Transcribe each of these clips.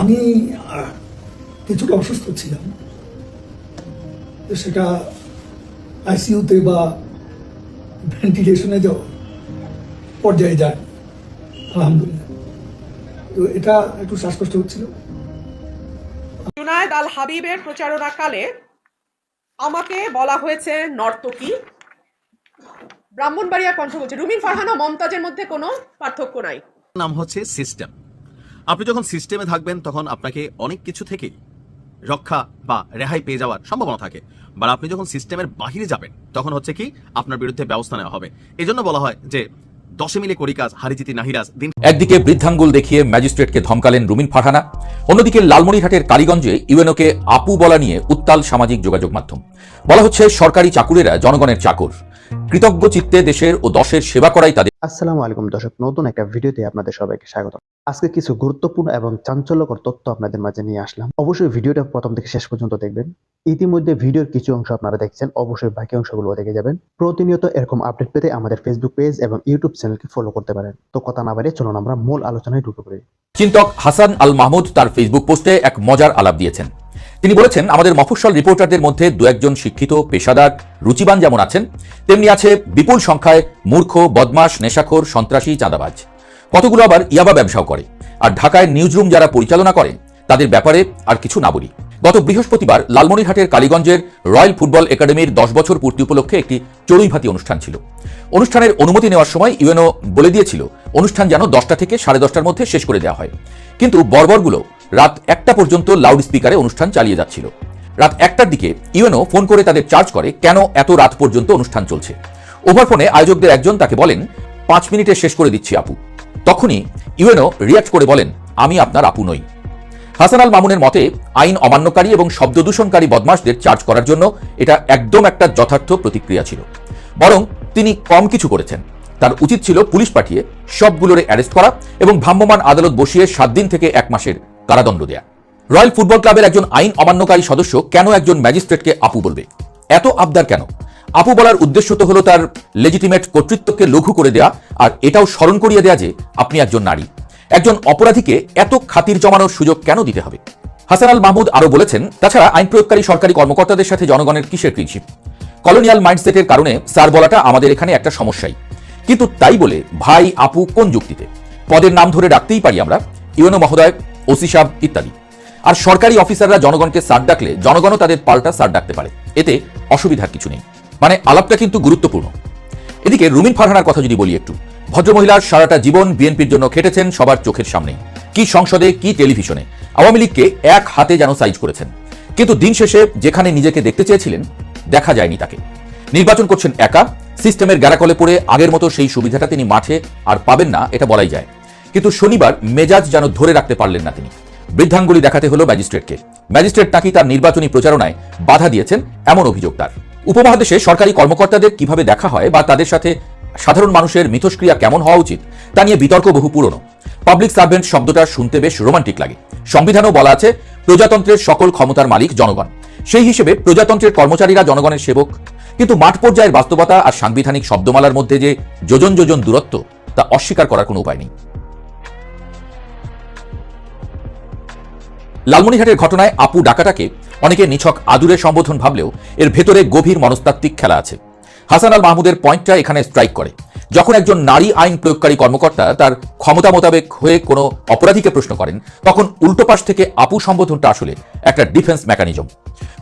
আমি কিছুটা অসুস্থ ছিলাম। তো সেটা আইসিইউতে বা ভেন্টিলেশনে যাওয়া পর্যায়ে যায় আলহামদুলিল্লাহ। তো এটা একটু শ্বাসকষ্ট হচ্ছিল। জুনায়দ আল হাবিবের প্রচারণাকালে আমাকে বলা হয়েছে নর্তকী। ব্রাহ্মণবাড়িয়া কণ্ঠ বলছে রুমিন ফারহান ও মমতাজের মধ্যে কোনো পার্থক্য নাই। নাম হচ্ছে সিস্টেম। আপনি যখন সিস্টেমে থাকবেন, তখন আপনাকে অনেক কিছু থেকেই রক্ষা বা রেহাই পেয়ে যাওয়ার সম্ভাবনা থাকে। বা আপনি যখন সিস্টেমের বাহিরে যাবেন, তখন হচ্ছে কি, আপনার বিরুদ্ধে ব্যবস্থা নেওয়া হবে। এই জন্য বলা হয় যে, দশে মিলে করি কাজ, হারিজিতি নাহিরাজ দিন একদিকে বৃদ্ধাঙ্গুল দেখিয়ে ম্যাজিস্ট্রেটকে ধমকালেন রুমিন ফারহানা, অন্যদিকে লালমনিরহাটের কালীগঞ্জে ইউএনওকে আপু বলা নিয়ে উত্তাল সামাজিক যোগাযোগ মাধ্যম। বলা হচ্ছে, সরকারি চাকুরেরা জনগণের চাকর। কৃতজ্ঞ চিত্তে দেশের ও দশের সেবা করাই তাদের আসসালামু আলাইকুম দর্শক নতুন একটা ভিডিওতে আপনাদের সবাইকে স্বাগত। আজকে কিছু গুরুত্বপূর্ণ এবং চাঞ্চল্যকর তথ্য আপনাদের মাঝে নিয়ে আসলাম। অবশ্যই ভিডিওটা প্রথম থেকে শেষ পর্যন্ত দেখবেন। ইতিমধ্যে ভিডিওর কিছু অংশ আপনারা দেখছেন অবশ্যই বাকি অংশগুলো দেখে যাবেন। প্রতিনিয়ত এরকম আপডেট পেতে আমাদের ফেসবুক পেজ এবং ইউটিউব চ্যানেলকে ফলো করতে পারেন। তো কথা না বাড়িয়ে চলুন আমরা মূল আলোচনায় ঢুকে পড়ি। চিন্তক হাসান আল মাহমুদ তার ফেসবুক পোস্টে এক মজার আলাপ দিয়েছেন। তিনি বলেছেন, আমাদের মফস্বল রিপোর্টারদের মধ্যে দু একজন শিক্ষিত, পেশাদার, রুচিবান যেমন আছেন, তেমনি আছে বিপুল সংখ্যায় মূর্খ বদমাস নেশাখোর, সন্ত্রাসী, চাঁদাবাজ। কতগুলো আবার ইয়াবা ব্যবসাও করে। আর ঢাকায় নিউজরুম যারা পরিচালনা করে, তাদের ব্যাপারে আর কিছু না বলি। গত বৃহস্পতিবার লালমনিরহাটের কালীগঞ্জের রয়্যাল ফুটবল একাডেমির দশ বছর পূর্তি উপলক্ষে একটি চড়ুইভাতি অনুষ্ঠান ছিল। অনুষ্ঠানের অনুমতি নেওয়ার সময় ইউএনও বলে দিয়েছিল, অনুষ্ঠান যেন দশটা থেকে সাড়ে দশটার মধ্যে শেষ করে দেওয়া হয়। কিন্তু বর্বরগুলো রাত একটা পর্যন্ত লাউড স্পিকারে অনুষ্ঠান চালিয়ে যাচ্ছিল। রাত একটার দিকে ইউএনও ফোন করে তাদের চার্জ করে, কেন এত রাত পর্যন্ত অনুষ্ঠান চলছে? ওভারফোনে আয়োজকদের একজন তাকে বলেন, পাঁচ মিনিটে শেষ করে দিচ্ছি আপু। তখনই ইউএনও রিয়াক্ট করে বলেন, আমি আপনার আপু নই। হাসান আল মামুনের মতে, আইন অমান্যকারী এবং শব্দ দূষণকারী বদমাশদের চার্জ করার জন্য এটা একদম একটা যথার্থ প্রতিক্রিয়া ছিল। বরং তিনি কম কিছু করেছেন। তার উচিত ছিল পুলিশ পাঠিয়ে সবগুলোরে অ্যারেস্ট করা এবং ভ্রাম্যমাণ আদালত বসিয়ে সাত দিন থেকে এক মাসের কারাদণ্ড দেয়া। রয়্যাল ফুটবল ক্লাবের একজন আইন অমান্যকারী সদস্য কেন একজন ম্যাজিস্ট্রেটকে আপু বলবে? এত আবদার কেন? আপু বলার উদ্দেশ্য তো হলো তার লেজিটিমেট কর্তৃত্বকে লঘু করে দেয়া, আর এটাও স্মরণ করিয়ে দেয়া যে আপনি একজন নারী। একজন অপরাধীকে এত খাতির জমানোর সুযোগ কেন দিতে হবে? হাসান আল মাহমুদ আরও বলেছেন, তাছাড়া আইন প্রয়োগকারী সরকারি কর্মকর্তাদের সাথে জনগণের কিসের প্রিন্সিপ? কলোনিয়াল মাইন্ডসেটের কারণে স্যার বলাটা আমাদের এখানে একটা সমস্যাই। কিন্তু তাই বলে, ভাই, আপু, কোন যুক্তিতে? পদের নাম ধরে ডাকতেই পারি আমরা, ইউএনও মহোদয়, ওসি সাহেব ইত্যাদি। আর সরকারি অফিসাররা জনগণকে স্যার ডাকলে, জনগণও তাদের পাল্টা স্যার ডাকতে পারে। এতে অসুবিধার কিছু নেই। মানে আলাপটা কিন্তু গুরুত্বপূর্ণ। এদিকে রুমিন ফারহানার কথা যদি বলি একটু ভদ্রমহিলার সারাটা জীবন বিএনপির জন্য খেটেছেন সবার চোখের সামনেই। কি সংসদে, কি টেলিভিশনে। আওয়ামী লীগকে এক হাতে যেন সাইজ করেছেন। কিন্তু দিন শেষে যেখানে নিজেকে দেখতে চেয়েছিলেন, দেখা যায়নি তাকে। নির্বাচন করছেন একা, সিস্টেমের গ্যারাকলে পড়ে আগের মতো সেই সুবিধাটা তিনি মাঠে আর পাবেন না, এটা বলাই যায়। কিন্তু শনিবার মেজাজ যেন ধরে রাখতে পারলেন না তিনি। বৃদ্ধাঙ্গুলি দেখাতে হলো ম্যাজিস্ট্রেটকে। ম্যাজিস্ট্রেট নাকি তার নির্বাচনী প্রচারণায় বাধা দিয়েছেন, এমন অভিযোগ তার। উপমহাদেশে সরকারি কর্মকর্তাদের কীভাবে দেখা হয় বা তাদের সাথে সাধারণ মানুষের মিথস্ক্রিয়া কেমন হওয়া উচিত, তা নিয়ে বিতর্ক বহু পুরনো। পাবলিক সার্ভেন্ট শব্দটা শুনতে বেশ রোমান্টিক লাগে। সংবিধানেও বলা আছে, প্রজাতন্ত্রের সকল ক্ষমতার মালিক জনগণ। সেই হিসেবে প্রজাতন্ত্রের কর্মচারীরা জনগণের সেবক। কিন্তু মাঠ পর্যায়ের বাস্তবতা আর সাংবিধানিক শব্দমালার মধ্যে যে যোজন যোজন দূরত্ব, তা অস্বীকার করার কোনো উপায় নেই। লালমনিরহাটের ঘটনায় আপু ডাকাটাকে অনেকে নিছক আদুরে সম্বোধন ভাবলেও এর ভেতরে গভীর মনস্তাত্ত্বিক খেলা আছে। হাসান আল মাহমুদের পয়েন্টটা এখানে স্ট্রাইক করে। যখন একজন নারী আইন প্রয়োগকারী কর্মকর্তা তার ক্ষমতা মোতাবেক হয়ে কোনো অপরাধীকে প্রশ্ন করেন, তখন উল্টো পাশ থেকে আপু সম্বোধনটা আসলে একটা ডিফেন্স মেকানিজম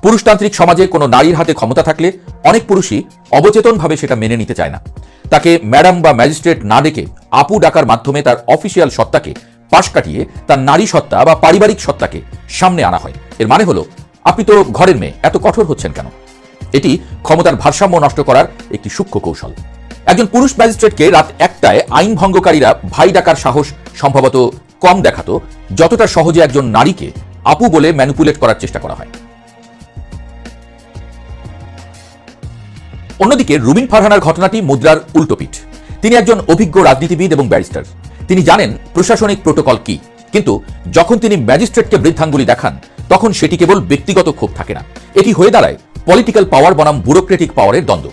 পুরুষতান্ত্রিক সমাজে কোনো নারীর হাতে ক্ষমতা থাকলে অনেক পুরুষই অবচেতনভাবে সেটা মেনে নিতে চায় না। তাকে ম্যাডাম বা ম্যাজিস্ট্রেট না ডেকে আপু ডাকার মাধ্যমে তার অফিসিয়াল সত্তাকে পাশ কাটিয়ে তার নারী সত্তা বা পারিবারিক সত্তাকে সামনে আনা হয়। এর মানে হলো, আপনি তো ঘরের মেয়ে, এত কঠোর হচ্ছেন কেন? এটি ক্ষমতার ভারসাম্য নষ্ট করার একটি সূক্ষ্ম কৌশল। একজন পুরুষ ম্যাজিস্ট্রেটকে রাত একটায় আইন ভঙ্গকারীরা ভাই ডাকার সাহস সম্ভবত কম দেখাতো, যতটা সহজে একজন নারীকে আপু বলে ম্যানিপুলেট করার চেষ্টা করা হয়। অন্যদিকে রুবিন ফারহানার ঘটনাটি মুদ্রার উল্টোপিঠ তিনি একজন অভিজ্ঞ রাজনীতিবিদ এবং ব্যারিস্টার। তিনি জানেন প্রশাসনিক প্রোটোকল কি, কিন্তু যখন তিনি ম্যাজিস্ট্রেটকে বৃদ্ধাঙ্গুলি দেখান তখন সেটি কেবল ব্যক্তিগত ক্ষোভ থাকে না। এটি হয়ে দাঁড়ায় পলিটিক্যাল পাওয়ার বনাম ব্যুরোক্রেটিক পাওয়ারের দ্বন্দ্ব।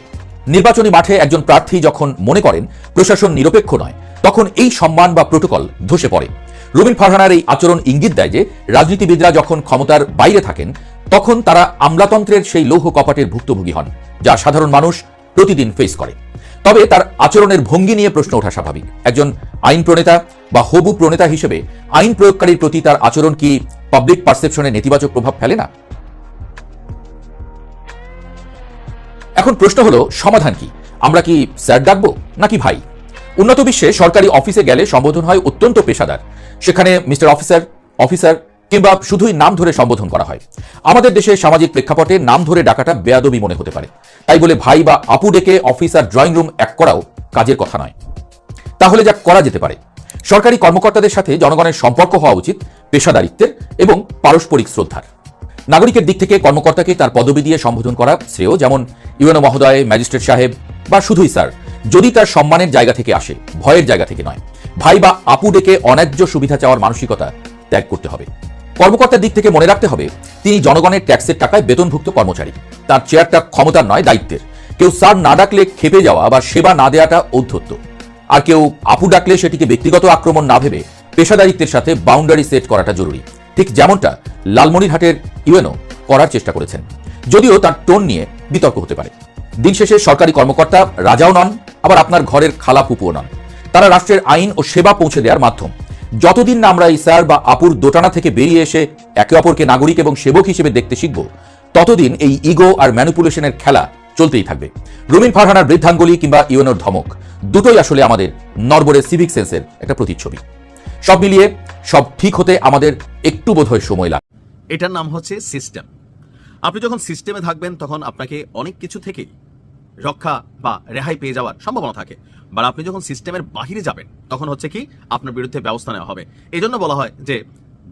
নির্বাচনী মাঠে একজন প্রার্থী যখন মনে করেন প্রশাসন নিরপেক্ষ নয়, তখন এই সম্মান বা প্রোটোকল ধসে পড়ে। রুবিন ফারহানার এই আচরণ ইঙ্গিত দেয় যে, রাজনীতিবিদরা যখন ক্ষমতার বাইরে থাকেন, তখন তারা আমলাতন্ত্রের সেই লৌহ কপাটের ভুক্তভোগী হন, যা সাধারণ মানুষ প্রতিদিন ফেস করে। তবে তার আচরণের ভঙ্গি নিয়ে প্রশ্ন ওঠা স্বাভাবিক। একজন আইন প্রণেতা বা হবু প্রণেতা হিসেবে আইন প্রয়োগকারীর প্রতি তার আচরণ কি পাবলিক পারসেপশনে নেতিবাচক প্রভাব ফেলে না? এখন প্রশ্ন হলো, সমাধান কি? আমরা কি স্যার ডাকবো নাকি ভাই? উন্নত বিশ্বে সরকারি অফিসে গেলে সম্বোধন হয় অত্যন্ত পেশাদার। সেখানে মিস্টার অফিসার অফিসার কিংবা শুধুই নাম ধরে সম্বোধন করা হয়। আমাদের দেশে সামাজিক প্রেক্ষাপটে নাম ধরে ডাকাটা বেয়াদবি মনে হতে পারে। তাই বলে ভাই বা আপু ডেকে অফিস আর ড্রয়িং রুম এক করাও কাজের কথা নয়। তাহলে যা করা যেতে পারে। সরকারি কর্মকর্তাদের সাথে জনগণের সম্পর্ক হওয়া উচিত, পেশাদারিত্বের এবং পারস্পরিক শ্রদ্ধার। নাগরিকের দিক থেকে কর্মকর্তাকে তার পদবি দিয়ে সম্বোধন করা শ্রেয়, যেমন ইউএনও মহোদয়, ম্যাজিস্ট্রেট সাহেব বা শুধুই স্যার, যদি তার সম্মানের জায়গা থেকে আসে, ভয়ের জায়গা থেকে নয়। ভাই বা আপু ডেকে অন্যায্য সুবিধা চাওয়ার মানসিকতা ত্যাগ করতে হবে। কর্মকর্তার দিক থেকে মনে রাখতে হবে, তিনি জনগণের ট্যাক্সের টাকায় বেতনভুক্ত কর্মচারী। তার চেয়ারটা ক্ষমতার নয়, দায়িত্বের। কেউ স্যার না ডাকলে খেপে যাওয়া বা সেবা না দেওয়াটা ঔদ্ধত্য আর কেউ আপু ডাকলে সেটিকে ব্যক্তিগত আক্রমণ না ভেবে পেশাদারিত্বের সাথে বাউন্ডারি সেট করাটা জরুরি। ঠিক যেমনটা লালমনিরহাটের ইউএনও করার চেষ্টা করেছেন। যদিও তার টোন নিয়ে বিতর্ক হতে পারে। দিন শেষে সরকারি কর্মকর্তা রাজাও নন, আবার আপনার ঘরের খালা পুপুও নন। তারা রাষ্ট্রের আইন ও সেবা পৌঁছে দেওয়ার মাধ্যম। যতদিন না আমরা এই স্যার বা আপুর দোটানা থেকে বেরিয়ে এসে একে অপরকে নাগরিক এবং সেবক হিসেবে দেখতে শিখব ততদিন এই ইগো আর ম্যানিপুলেশনের খেলা চলতেই থাকবে। রুমিন ফারহানার বৃদ্ধাঙ্গুলি কিংবা ইউএনওর ধমক, দুটোই আসলে আমাদের নরবরের সিভিক সেন্সের একটা প্রতিচ্ছবি। সব মিলিয়ে সব ঠিক হতে আমাদের একটু বোধহয় সময় লাগে এটার নাম হচ্ছে সিস্টেম আপনি যখন সিস্টেমে থাকবেন, তখন আপনাকে অনেক কিছু থেকেই রক্ষা বা রেহাই পেয়ে যাওয়ার সম্ভাবনা থাকে। বা আপনি যখন সিস্টেমের বাহিরে যাবেন, তখন হচ্ছে কি, আপনার বিরুদ্ধে ব্যবস্থা নেওয়া হবে। এই জন্য বলা হয় যে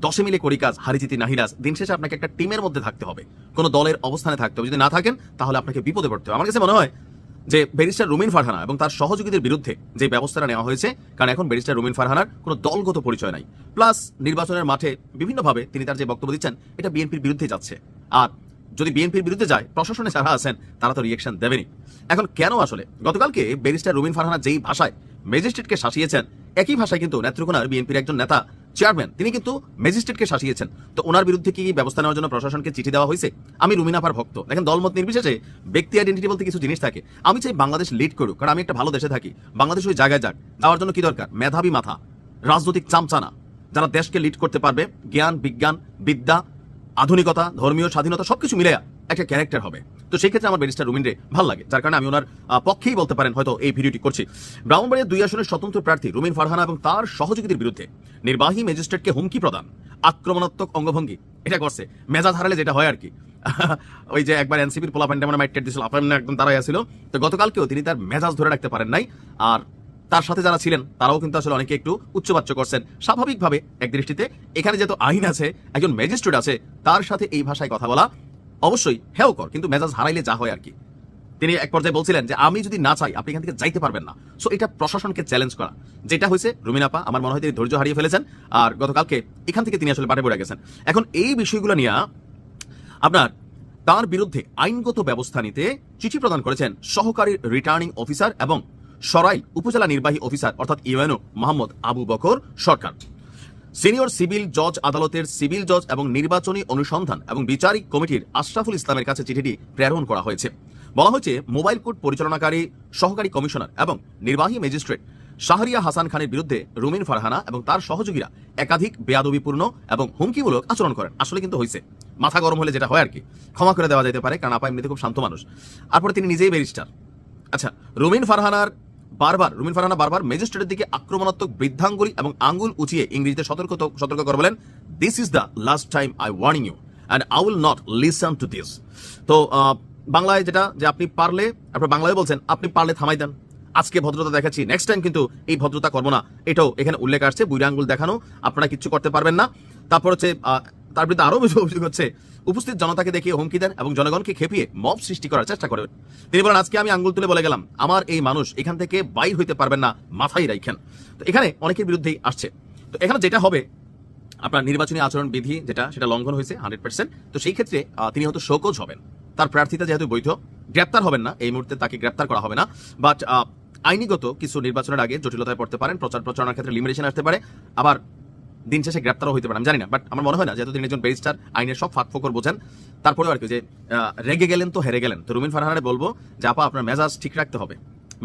দশে মিলে করি কাজ হারিজিতি নাহিরাজ দিন শেষে আপনাকে একটা টিমের মধ্যে থাকতে হবে। কোনো দলের অবস্থানে থাকতে হবে। যদি না থাকেন, তাহলে আপনাকে বিপদে পড়তে হবে। আমার কাছে মনে হয় যে ব্যারিস্টার রুমিন ফারহানা এবং তার সহযোগীদের বিরুদ্ধে যে ব্যবস্থাটা নেওয়া হয়েছে, কারণ এখন ব্যারিস্টার রুমিন ফারহানার কোনো দলগত পরিচয় নাই। প্লাস নির্বাচনের মাঠে বিভিন্নভাবে তিনি তার যে বক্তব্য দিচ্ছেন, এটা বিএনপির বিরুদ্ধে যাচ্ছে। আর যদি বিএনপির বিরুদ্ধে যায়, প্রশাসনে যারা আছেন, তারা তো রিয়েকশন দেবেনি এখন কেন আসলে? গতকালকে ব্যারিস্টার রুমিন ফারহানা যেই ভাষায় ম্যাজিস্ট্রেটকে শাসিয়েছেন, একই ভাষায় কিন্তু নেত্রকোনার বিএনপির একজন নেতা চেয়ারম্যান, তিনি কিন্তু ম্যাজিস্ট্রেটকে শাসিয়েছেন। তো ওনার বিরুদ্ধে কি ব্যবস্থা নেওয়ার জন্য প্রশাসনকে চিঠি দেওয়া হয়েছে? আমি রুমিনাপার ভক্ত। দেখেন, দলমত নির্বিশেষে ব্যক্তি আইডেন্টিটি বলতে কিছু জিনিস থাকে। আমি চাই বাংলাদেশ লিড করুক, কারণ আমি একটা ভালো দেশে থাকি। বাংলাদেশ ওই জায়গায় যাক। যাওয়ার জন্য কি দরকার? মেধাবী মাথা। রাজনৈতিক চামচানা। যারা দেশকে লিড করতে পারবে, জ্ঞান, বিজ্ঞান, বিদ্যা, আধুনিকতা, ধর্মীয় স্বাধীনতা, সবকিছু মিলে একটা ক্যারেক্টার হবে। তো সেই ক্ষেত্রে আমার ব্যারিস্টার রুমিন রে ভালো লাগে। যার কারণে আমি ওনার পক্ষেই বলতে পারেন হয়তো এই ভিডিওটি করছি। ব্রাহ্মণবাড়িয়ার দুই আসনের স্বতন্ত্র প্রার্থী রুমিন ফারহানা এবং তার সহযোগীদের বিরুদ্ধে নির্বাহী ম্যাজিস্ট্রেটকে হুমকি প্রদান, আক্রমণাত্মক অঙ্গভঙ্গি, এটা করছে। মেজাজ হারালে যেটা হয় আর কি। ওই যে একবার এনসিপির পোলা প্যান্ডামনে মাইট দিয়েছিল, আপনার একদম তারাই আসছিল তো গতকালকেও তিনি তার মেজাজ ধরে রাখতে পারেন নাই। আর তার সাথে যারা ছিলেন, তারাও কিন্তু আসলে অনেকে একটু উচ্চবাচ্য করছেন। স্বাভাবিকভাবে এক দৃষ্টিতে এখানে যেহেতু আইন আছে, একজন ম্যাজিস্ট্রেট আছে, তার সাথে এই ভাষায় কথা বলা অবশ্যই হেও কর, কিন্তু মেজাজ হারাইলে যা হয় আর কি তিনি এক পর্যায়ে বলছিলেন যে, আমি যদি না চাই, আপনি এখান থেকে যাইতে পারবেন না। সো এটা প্রশাসনকে চ্যালেঞ্জ করা। যেটা হয়েছে রুমিনাপা আমার মনে হয় তিনি ধৈর্য হারিয়ে ফেলেছেন, আর গতকালকে এখান থেকে তিনি আসলে বাটে পড়ে গেছেন। এখন এই বিষয়গুলো নিয়ে আপনার তার বিরুদ্ধে আইনগত ব্যবস্থা নিতে চিঠি প্রদান করেছেন সহকারী রিটার্নিং অফিসার এবং সরাইল উপজেলা নির্বাহী অফিসার অর্থাৎ UNO, Mohammad Abu Bakar Sarkar. Senior civil জজ আদালতের সিভিল জজ এবং নির্বাচনী অনুসন্ধান এবং বিচারিক কমিটির আশরাফুল ইসলামের কাছে চিঠিটি প্রেরণ করা হয়েছে। বলা হয়েছে, মোবাইল কোর্ট পরিচালনাকারী, সহকারী কমিশনার এবং নির্বাহী ম্যাজিস্ট্রেট শাহরিয়া হাসান খানের বিরুদ্ধে রুমিন ফারহানা এবং তার সহযোগীরা একাধিক বেয়াদবিপূর্ণ এবং হুমকিমূলক আচরণ করেন। আসলে কিন্তু হয়েছে মাথা গরম হলে যেটা হয় আর কি। ক্ষমা করে দেওয়া যেতে পারে, কারণ আপা এমনিতে খুব শান্ত মানুষ। তারপরে তিনি নিজেই ব্যারিস্টার। আচ্ছা রুমিন ফারহানার বারবার, রুমিন ফারহানা বারবার ম্যাজিস্ট্রেটের দিকে আক্রমণাত্মক বৃদ্ধাঙ্গুলি এবং আঙ্গুল উঁচিয়ে ইংরেজিতে সতর্ক সতর্ক করে বলেন this is the last time I warning you and I will not listen to this তো বাংলায় যেটা, যে আপনি পারলে, আপনার বাংলায় বলছেন, আপনি পারলে থামাই দেন। আজকে ভদ্রতা দেখাচ্ছি নেক্সট টাইম কিন্তু এই ভদ্রতা করব না। এটাও এখানে উল্লেখ আসছে, বুড়ি আঙ্গুল দেখানো, আপনারা কিচ্ছু করতে পারবেন না। তারপর হচ্ছে তার বিরুদ্ধে আরও বেশি অভিযোগ হচ্ছে। উপস্থিত জনতাকে দেখিয়ে হুমকি দেন এবং জনগণকে খেপিয়ে মব সৃষ্টি করার চেষ্টা করেন। তিনি বলেন, আজকে আমি আঙ্গুল তুলে বলে গেলাম, আমার এই মানুষ এখান থেকে বাইর হইতে পারবেন না, মাথায় রাখেন তো এখানে অনেকের বিরুদ্ধেই আসছে। তো এখানে যেটা হবে, আপনার নির্বাচনী আচরণ বিধি যেটা, সেটা লঙ্ঘন হয়েছে হান্ড্রেড পার্সেন্ট তো সেই ক্ষেত্রে তিনি হয়তো শোকজ হবেন। তার প্রার্থিতা যেহেতু বৈধ, গ্রেপ্তার হবেন না, এই মুহূর্তে তাকে গ্রেপ্তার করা হবে না। বাট আইনিগত কিছু নির্বাচনের আগে জটিলতায় পড়তে পারেন প্রচার প্রচারণার ক্ষেত্রে লিমিটেশন আসতে পারে। আবার দিন শেষে গ্রেপ্তারও হইতে পারে, আমি জানি না বাট আমার মনে হয় না, যেহেতু তিনি একজন ব্যারিস্টার আইনের সব ফাঁক ফোকর বোঝেন। তারপরেও আর কি, যে রেগে গেলেন তো হেরে গেলেন। তো রুমিন ফারহানে বলব, যে, আপা, আপনার মেজাজ ঠিক রাখতে হবে।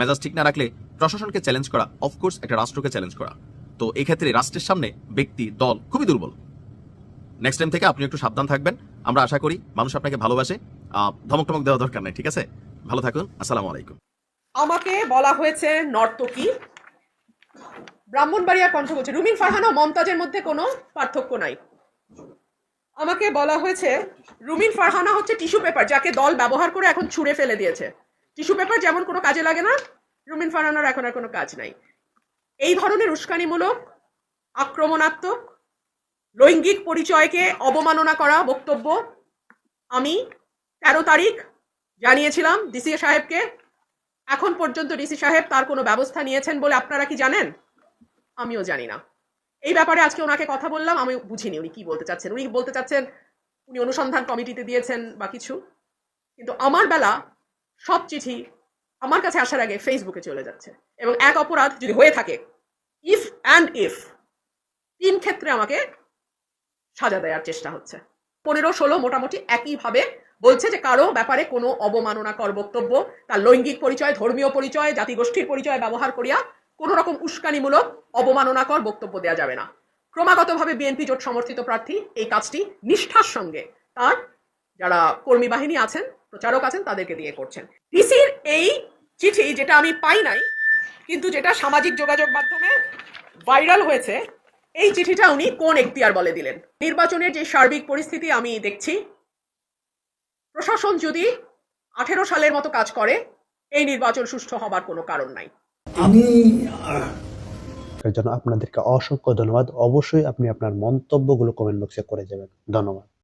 মেজাজ ঠিক না রাখলে প্রশাসনকে চ্যালেঞ্জ করা অফকোর্স একটা রাষ্ট্রকে চ্যালেঞ্জ করা। তো এই ক্ষেত্রে রাষ্ট্রের সামনে ব্যক্তি, দল খুবই দুর্বল। নেক্সট টাইম থেকে আপনি একটু সাবধান থাকবেন। আমরা আশা করি মানুষ আপনাকে ভালোবাসে। ধমক টমক দেওয়া দরকার নাই, ঠিক আছে? ভালো থাকুন, আসসালামু আলাইকুম। আমাকে বলা হয়েছে নর্তকী। ব্রাহ্মণবাড়িয়া কণ্ঠ বলছে, রুমিন ফারহানা মমতাজের মধ্যে কোনো পার্থক্য নাই। আমাকে বলা হয়েছে, রুমিন ফারহানা হচ্ছে টিস্যু পেপার, যাকে দল ব্যবহার করে এখন ছুঁড়ে ফেলে দিয়েছে। টিস্যু পেপার যেমন কোনো কাজে লাগে না, রুমিন ফারহানার এখন আর কোনো কাজ নাই। এই ধরনের উস্কানিমূলক, আক্রমণাত্মক, লৈঙ্গিক পরিচয়কে অবমাননা করা বক্তব্য আমি তেরো তারিখ জানিয়েছিলাম ডিসি সাহেবকে। এখন পর্যন্ত ডিসি সাহেব তার কোনো ব্যবস্থা নিয়েছেন বলে আপনারা কি জানেন? আমিও জানি না। এই ব্যাপারে আজকে ওনাকে কথা বললাম, আমি বুঝিনি উনি কি বলতে চাচ্ছেন। উনি বলতে চাচ্ছেন, উনি অনুসন্ধান কমিটিতে দিয়েছেন বা কিছু। কিন্তু আমার বেলা সব চিঠি আমার কাছে আসার আগে ফেসবুকে চলে যাচ্ছে। এবং এক অপরাধ যদি হয়ে থাকে ইফ অ্যান্ড ইফ তিন ক্ষেত্রে আমাকে সাজা দেওয়ার চেষ্টা হচ্ছে। পনেরো, ষোলো মোটামুটি একইভাবে বলছে যে কারও ব্যাপারে কোনো অবমাননাকর বক্তব্য, তার লৈঙ্গিক পরিচয়, ধর্মীয় পরিচয়, জাতিগোষ্ঠীর পরিচয় ব্যবহার করিয়া কোনো রকম উস্কানিমূলক অবমাননাকর বক্তব্য দেওয়া যাবে না। ক্রমাগতভাবে বিএনপি জোট সমর্থিত প্রার্থী এই কাজটি নিষ্ঠার সঙ্গে তার যারা কর্মী বাহিনী আছেন, প্রচারক আছেন, তাদেরকে দিয়ে করছেন। ডিসির এই চিঠি যেটা আমি পাই নাই, কিন্তু যেটা সামাজিক যোগাযোগ মাধ্যমে ভাইরাল হয়েছে, এই চিঠিটা উনি কোন এখতিয়ার বলে দিলেন? নির্বাচনের যে সার্বিক পরিস্থিতি আমি দেখছি, প্রশাসন যদি আঠেরো সালের মতো কাজ করে, এই নির্বাচন সুষ্ঠু হবার কোনো কারণ নাই। আমি এর জন্য আপনাদেরকে অসংখ্য ধন্যবাদ। অবশ্যই আপনি আপনার মন্তব্যগুলো কমেন্ট বক্সে করে যাবেন। ধন্যবাদ।